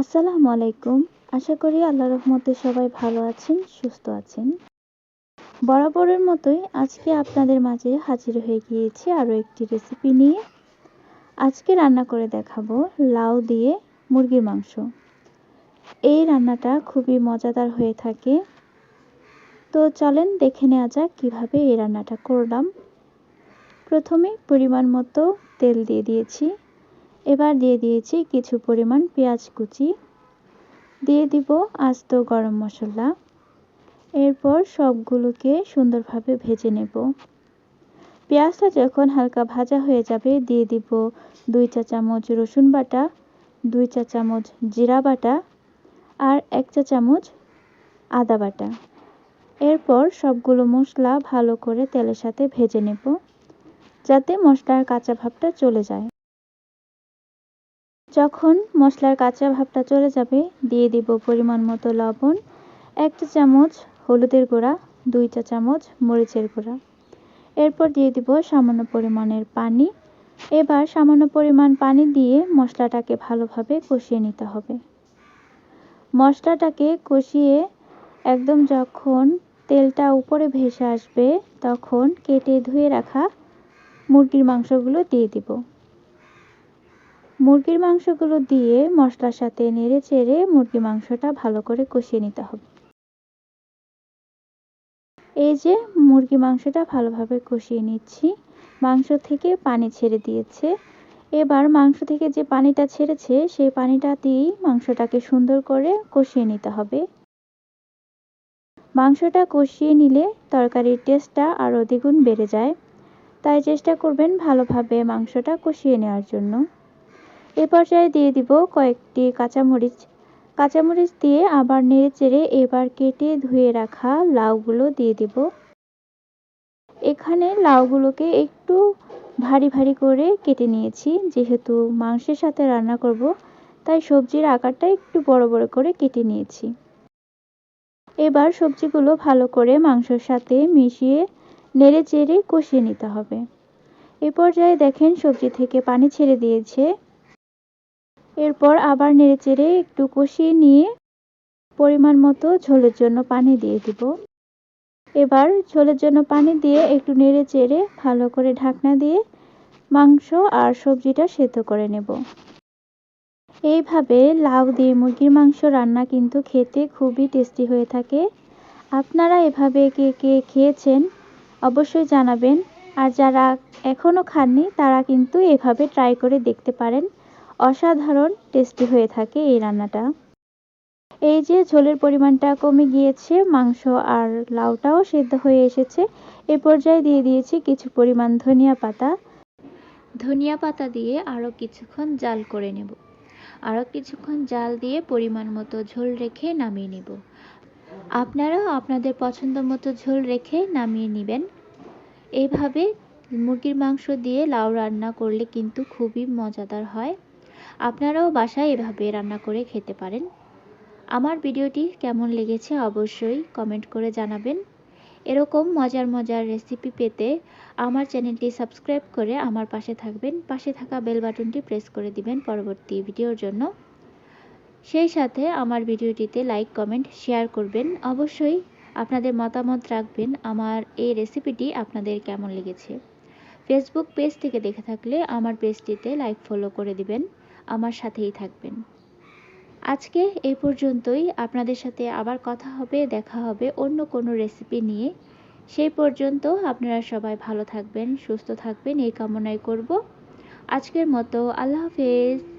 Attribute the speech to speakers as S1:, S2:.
S1: আসসালামু আলাইকুম। আশা করি আল্লাহ রহমতে সবাই ভালো আছেন, সুস্থ আছেন। বরাবরের মতোই আজকে আপনাদের মাঝে হাজির হয়ে গিয়েছি আরও একটি রেসিপি নিয়ে। আজকে রান্না করে দেখাবো লাউ দিয়ে মুরগির মাংস। এই রান্নাটা খুবই মজাদার হয়ে থাকে। তো চলেন দেখে নেওয়া যাক কীভাবে এই রান্নাটা করলাম। প্রথমে পরিমাণ মতো তেল দিয়ে দিয়েছি। এবার দিয়ে দিয়েছি কিছু পরিমাণ পেঁয়াজ কুচি। দিয়ে দিব আস্ত গরম মশলা। এরপর সবগুলোকে সুন্দরভাবে ভেজে নেব। পেঁয়াজটা যখন হালকা ভাজা হয়ে যাবে, দিয়ে দিব দুই চা চামচ রসুন বাটা, দুই চা চামচ জিরা বাটা আর এক চা চামচ আদা বাটা। এরপর সবগুলো মশলা ভালো করে তেলের সাথে ভেজে নেব, যাতে মশলার কাঁচা ভাবটা চলে যায়। যখন মশলার কাঁচা ভাবটা চলে যাবে, দিয়ে দিব পরিমাণ মতো লবণ, এক চা চামচ হলুদের গুঁড়া, দুই চা চামচ মরিচের গুঁড়া। এরপর দিয়ে দিব সামান্য পরিমাণের পানি। এবার সামান্য পরিমাণ পানি দিয়ে মশলাটাকে ভালোভাবে কষিয়ে নিতে হবে। মশলাটাকে কষিয়ে একদম যখন তেলটা উপরে ভেসে আসবে, তখন কেটে ধুয়ে রাখা মুরগির মাংসগুলো দিয়ে দিব। মুরগির মাংসগুলো দিয়ে মশলার সাথে নেড়ে চেড়ে মুরগির মাংসটা ভালো করে কষিয়ে নিতে হবে। এই যে মুরগি মাংসটা ভালোভাবে কষিয়ে নিচ্ছি, মাংস থেকে পানি ছেড়ে দিয়েছে। এবার মাংস থেকে যে পানিটা ছেড়েছে, সেই পানিটা দিয়েই মাংসটাকে সুন্দর করে কষিয়ে নিতে হবে। মাংসটা কষিয়ে নিলে তরকারির টেস্টটা আরও দ্বিগুণ বেড়ে যায়। তাই চেষ্টা করবেন ভালোভাবে মাংসটা কষিয়ে নেওয়ার জন্য। এ পর্যায়ে দিয়ে দিব কয়েকটি কাঁচামরিচ। কাঁচামরিচ দিয়ে আবার নেড়ে চেড়ে এবার কেটে ধুয়ে রাখা লাউগুলো দিয়ে দিব। এখানে লাউগুলোকে একটু ভারী ভারী করে কেটে নিয়েছি, যেহেতু মাংসের সাথে রান্না করব, তাই সবজির আকারটা একটু বড় বড় করে কেটে নিয়েছি। এবার সবজিগুলো ভালো করে মাংসের সাথে মিশিয়ে নেড়ে চেড়ে কষিয়ে নিতে হবে। এ পর্যায়ে দেখেন সবজি থেকে পানি ছেড়ে দিয়েছে। এরপর আবার নেড়েচেড়ে একটু কষিয়ে নিয়ে পরিমাণ মতো ঝোলের জন্য পানি দিয়ে দিব। এবার ঝোলের জন্য পানি দিয়ে একটু নেড়ে চেড়ে ভালো করে ঢাকনা দিয়ে মাংস আর সবজিটা সেদ্ধ করে নেব। এইভাবে লাউ দিয়ে মুরগির মাংস রান্না কিন্তু খেতে খুবই টেস্টি হয়ে থাকে। আপনারা এভাবে কে কে খেয়েছেন অবশ্যই জানাবেন। আর যারা এখনও খাননি তারা কিন্তু এভাবে ট্রাই করে দেখতে পারেন। অসাধারণ টেস্টি হয়ে থাকে এই রান্নাটা। এই যে ঝোলের পরিমাণটা কমে গিয়েছে, মাংস আর লাউটাও সেদ্ধ হয়ে এসেছে, এ পর্যায়ে দিয়ে দিয়েছি কিছু পরিমাণ ধনিয়া পাতা। ধনিয়া পাতা দিয়ে আরও কিছুক্ষণ জাল করে নেব। আরও কিছুক্ষণ জাল দিয়ে পরিমাণ মতো ঝোল রেখে নামিয়ে নেব। আপনারাও আপনাদের পছন্দ মতো ঝোল রেখে নামিয়ে নেবেন। এইভাবে মুরগির মাংস দিয়ে লাউ রান্না করলে কিন্তু খুবই মজাদার হয়। আপনারাও বাসায় এভাবে রান্না করে খেতে পারেন। আমার ভিডিওটি কেমন লেগেছে অবশ্যই কমেন্ট করে জানাবেন। এরকম মজার মজার রেসিপি পেতে আমার চ্যানেলটি সাবস্ক্রাইব করে আমার পাশে থাকবেন। পাশে থাকা বেল বাটনটি প্রেস করে দিবেন পরবর্তী ভিডিওর জন্য। সেই সাথে আমার ভিডিওটিতে লাইক, কমেন্ট, শেয়ার করবেন। অবশ্যই আপনাদের মতামত রাখবেন আমার এই রেসিপিটি আপনাদের কেমন লেগেছে। ফেসবুক পেজ থেকে দেখে থাকলে আমার পেজটিতে লাইক, ফলো করে দিবেন। আমার সাথেই থাকবেন। আজকে এই পর্যন্তই। আপনাদের সাথে আবার কথা হবে, দেখা হবে অন্য কোনো রেসিপি নিয়ে। সেই পর্যন্ত আপনারা সবাই ভালো থাকবেন, সুস্থ থাকবেন, এই কামনাই করব। আজকের মতো আল্লাহ হাফেজ।